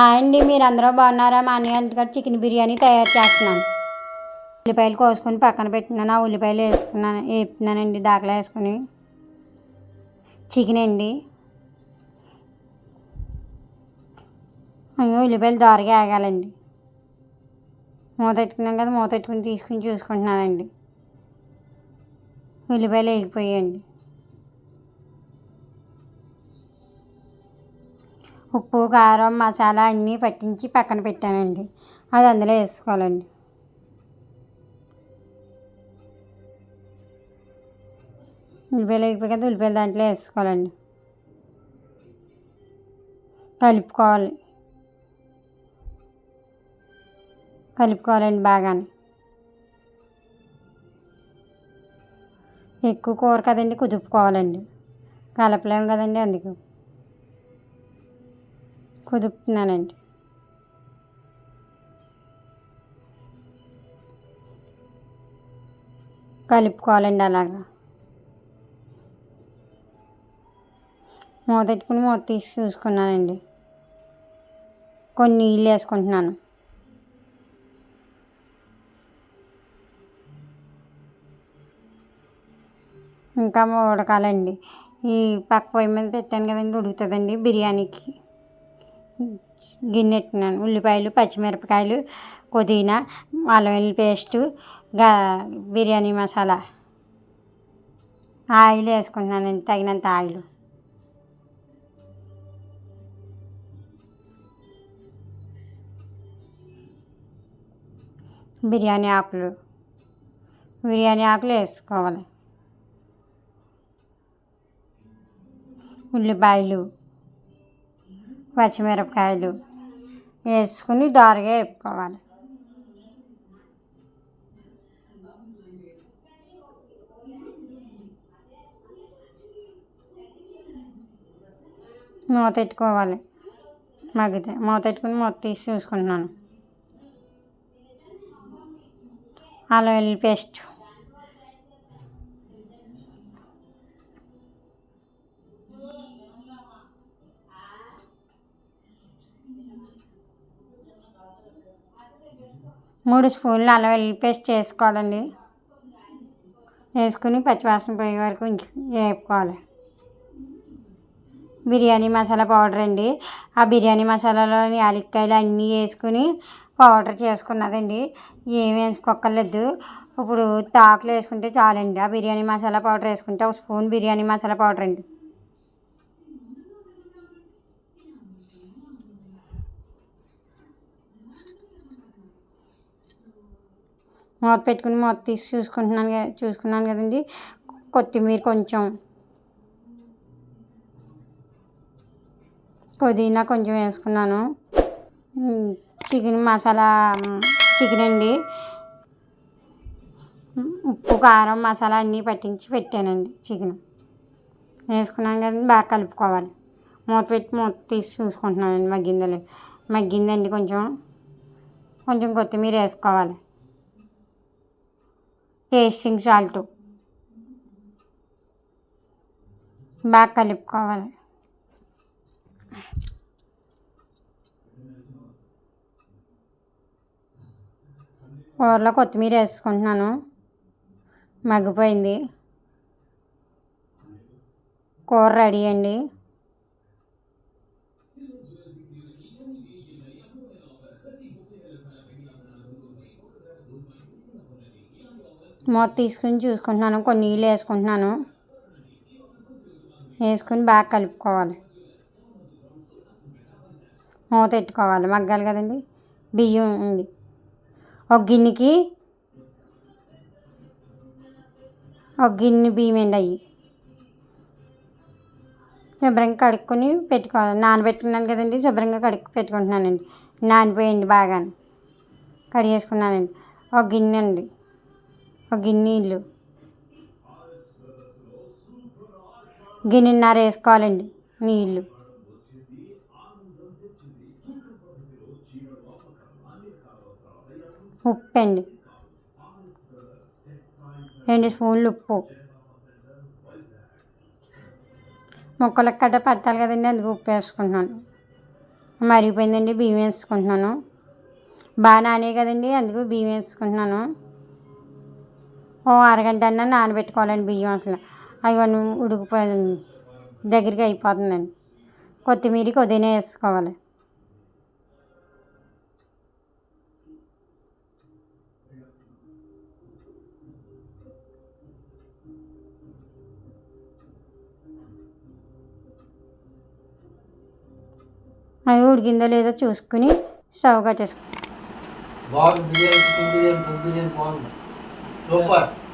అండి మీరు అందరూ బాగున్నారా? మా అన్నయ్య గారు చికెన్ బిర్యానీ తయారు చేస్తున్నాను. ఉల్లిపాయలు కోసుకొని పక్కన పెట్టినాను. ఆ ఉల్లిపాయలు వేసుకున్నాను వేపుతున్నానండి దాకలా వేసుకొని. చికెన్ అండి. అయ్యో ఉల్లిపాయలు దోరగా ఆగాలండి. మూత పెట్టుకున్నాం కదా మూత ఎట్టుకుని తీసుకుని చూసుకుంటున్నానండి. ఉల్లిపాయలు వేగిపోయాయండి. ఉప్పు కారం మసాలా అన్నీ పట్టించి పక్కన పెట్టానండి. అది అందులో వేసుకోవాలండి. ఉల్లిపాయలు అయిపోయి కదా ఉల్లిపాయలు దాంట్లో వేసుకోవాలండి. కలుపుకోవాలి. కలుపుకోవాలండి బాగానే. ఎక్కువ కూర కదండి కుదుపుకోవాలండి. కలపలేము కదండి అందుకు. కుదుపుతున్నానండి. కలుపుకోవాలండి అలాగా. మూత పెట్టుకుని మూత తీసి చూసుకున్నానండి. కొన్ని నీళ్ళు వేసుకుంటున్నాను. ఇంకా ఉడకాలండి. ఈ పక్క పొయ్యి మీద పెట్టాను కదండి ఉడుకుతుందండి బిర్యానీకి. గిన్నెట్టినాను ఉల్లిపాయలు పచ్చిమిరపకాయలు పుదీనా అల్లం వెల్లుల్లి పేస్టు గా బిర్యానీ మసాలా. ఆయిల్ వేసుకుంటున్నానండి తగినంత ఆయిల్. బిర్యానీ ఆకులు. బిర్యానీ ఆకులు వేసుకోవాలి. ఉల్లిపాయలు. పచ్చిమిరపకాయలు వేసుకుని దారుగా వేపుకోవాలి. మూత పెట్టుకోవాలి. మగ్గితే మూత పెట్టుకుని మూత తీసి చూసుకుంటున్నాను. అల్లం వెల్లుల్లి పేస్ట్ మూడు స్పూన్లు అల్లం వెల్లుల్లి పేస్ట్ వేసుకోవాలండి వేసుకుని పచ్చివాసన పోయే వరకు వేపుకోవాలి. బిర్యానీ మసాలా పౌడర్ అండి. ఆ బిర్యానీ మసాలాలోని యాలక్కాయలు అన్నీ వేసుకుని పౌడర్ చేసుకున్నదండి. ఏమి వేసుకోక్కర్లేదు. ఇప్పుడు తాకులు వేసుకుంటే చాలండి. ఆ బిర్యానీ మసాలా పౌడర్ వేసుకుంటే ఒక స్పూన్ బిర్యానీ మసాలా పౌడర్ అండి. మూత పెట్టుకుని మూత తీసి చూసుకుంటున్నాను చూసుకున్నాను కదండి. కొత్తిమీర కొంచెం. పుదీనా కొంచెం వేసుకున్నాను. చికెన్ మసాలా చికెన్ అండి. ఉప్పు కారం మసాలా అన్నీ పట్టించి పెట్టానండి చికెన్. వేసుకున్నాను కదండి బాగా కలుపుకోవాలి. మూత పెట్టి మూత తీసి చూసుకుంటున్నానండి మగ్గిందో లేదు? మగ్గిందండి కొంచెం. కొంచెం కొత్తిమీర వేసుకోవాలి. టేస్టింగ్ సాల్ట్ బాగా కలుపుకోవాలి. కూరలో కొత్తిమీర వేసుకుంటున్నాను? మగ్గిపోయింది. కూర రెడీ అండి. మూత తీసుకుని చూసుకుంటున్నాను. కొన్ని నీళ్ళు వేసుకుంటున్నాను. వేసుకుని బాగా కలుపుకోవాలి. మూత పెట్టుకోవాలి. మగ్గాలి కదండి. బియ్యం ఉంది. ఒక గిన్నెకి ఒక గిన్నె బియ్యం అండి అవి శుభ్రంగా కడుక్కొని పెట్టుకోవాలి. నానబెట్టుకున్నాను కదండి. శుభ్రంగా కడుక్కు పెట్టుకుంటున్నానండి. నానిపోయండి బాగా కడిగేసుకున్నానండి. ఒక గిన్నె అండి ఒక గిన్నె నీళ్ళు గిన్నెన్నర వేసుకోవాలండి నీళ్ళు ఉప్పు అండి రెండు స్పూన్లు ఉప్పు. ముక్కలకు కట్ట పట్టాలి కదండి అందుకు ఉప్పు వేసుకుంటున్నాను. మరిగిపోయిందండి బియ్యం వేసుకుంటున్నాను. బాగా నానే కదండి అందుకు బియ్యం వేసుకుంటున్నాను. ఓ అరగంట అన్నా నానబెట్టుకోవాలండి బియ్యం అసలు. అవి ఉడికిపోయింది. దగ్గరికి అయిపోతుందండి. కొత్తిమీర పుదీనా వేసుకోవాలి. అది ఉడికిందో లేదో చూసుకుని స్టవ్ కట్టేసుకో బాగుంది బిర్యానీ బిర్యానీ బాగుంది? బిర్యానీ బాగుంది సూపర్